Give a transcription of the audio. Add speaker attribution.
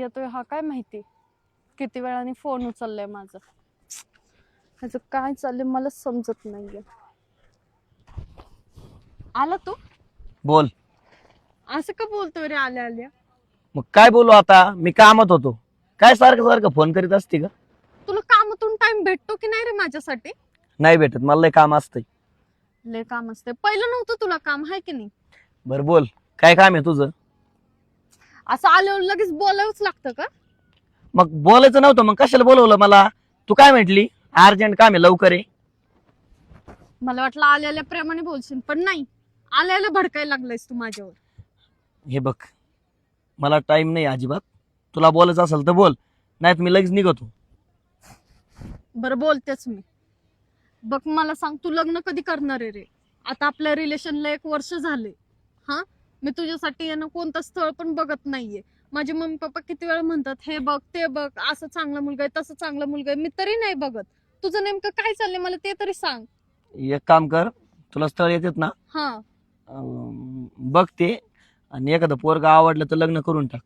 Speaker 1: येतोय हा काय माहिती? किती वेळाने फोन उचललाय माझा. ह्याचं काय चाललंय मला समजत नाहीये. आला तू?
Speaker 2: बोल.
Speaker 1: असं का बोलतोय रे आल्या आल्या?
Speaker 2: मग काय बोलू आता? मी कामात होतो. काय सारखं सारखं फोन करीत असते का?
Speaker 1: तुला कामातून टाइम भेटतो की नाही रे माझ्यासाठी?
Speaker 2: नाही भेटत. मला लय काम असतंय.
Speaker 1: लय काम असते पहिलं नव्हतं तुला काम आहे की नाही?
Speaker 2: बरं बोल. काय काम आहे तुझं?
Speaker 1: असं आल्यावर लगेच बोलावंच लागतं का?
Speaker 2: मग बोलायचं नव्हतं मग कशाला बोलवलं मला? तू काय म्हटली? अर्जंट काम आहे लवकर आहे
Speaker 1: मला वाटलं आल्याला प्रेमाने बोलशील पण नाही. आल्याला भडकायला लागलायस तू माझ्यावर.
Speaker 2: हे बघ मला टाइम नाही अजिबात. तुला बोलायचं असेल तर बोल नाहीत मी लगेच निघतो.
Speaker 1: बरं बोलतेच मी. बघ मला सांग तू लग्न कधी करणार आहे रे? आता आपल्या रिलेशनला एक वर्ष झाले हा? मी तुझ्यासाठी आहे ना कोणतं स्थळ पण बघत नाहीये. माझे मम्मी पप्पा किती वेळा म्हणतात हे बघ ते बघ असं चांगला मुलगा आहे तसं चांगला मुलगा आहे. मी तरी नाही बघत. तुझं नेमकं काय चाललंय मला ते तरी सांग.
Speaker 2: एक काम कर तुला स्थळ येतात ना.
Speaker 1: हा.
Speaker 2: अं, बघ ते आणि एखादं पोरगा आवडलं तर लग्न करून टाक.